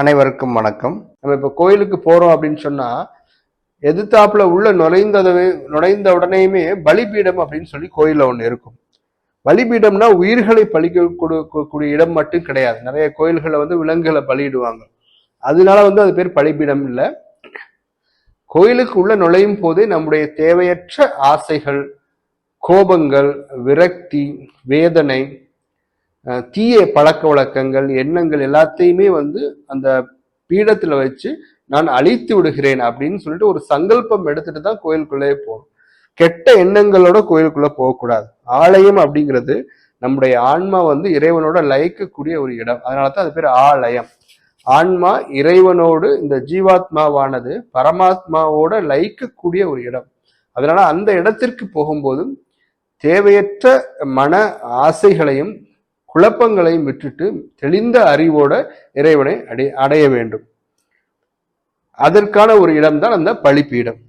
அனைவருக்கும் வணக்கம். நம்ம இப்போ கோயிலுக்கு போறோம் அப்படின்னு சொன்னா எதிர்த்தாப்புல உள்ள நுழைந்ததவே நுழைந்த உடனேயுமே பலிபீடம் அப்படின்னு சொல்லி கோயிலில் ஒன்று இருக்கும். பலிபீடம்னா உயிர்களை பலிக்க கொடுக்கக்கூடிய இடம் மட்டும் கிடையாது. நிறைய கோயில்களை வந்து விலங்குகளை பலியிடுவாங்க. அதனால வந்து அது பேர் பலிபீடம் இல்லை. கோயிலுக்கு உள்ள நுழையும் போதே நம்முடைய தேவையற்ற ஆசைகள் கோபங்கள் விரக்தி வேதனை தீய பழக்க வழக்கங்கள் எண்ணங்கள் எல்லாத்தையுமே வந்து அந்த பீடத்துல வச்சு நான் அழித்து விடுகிறேன் அப்படின்னு சொல்லிட்டு ஒரு சங்கல்பம் எடுத்துட்டு தான் கோயிலுக்குள்ளே போகணும். கெட்ட எண்ணங்களோட கோயிலுக்குள்ள போகக்கூடாது. ஆலயம் அப்படிங்கிறது நம்முடைய ஆன்மா வந்து இறைவனோட லயிக்கக்கூடிய ஒரு இடம். அதனால தான் அது பேர் ஆலயம். ஆன்மா இறைவனோடு இந்த ஜீவாத்மாவானது பரமாத்மாவோட லயிக்கக்கூடிய ஒரு இடம். அதனால அந்த இடத்திற்கு போகும்போதும் தேவையற்ற மன ஆசைகளையும் குழப்பங்களையும் விட்டுட்டு தெளிந்த அறிவோட இறைவனை அடை அடைய வேண்டும். அதற்கான ஒரு இடம்தான் அந்த பழிப்பீடம்.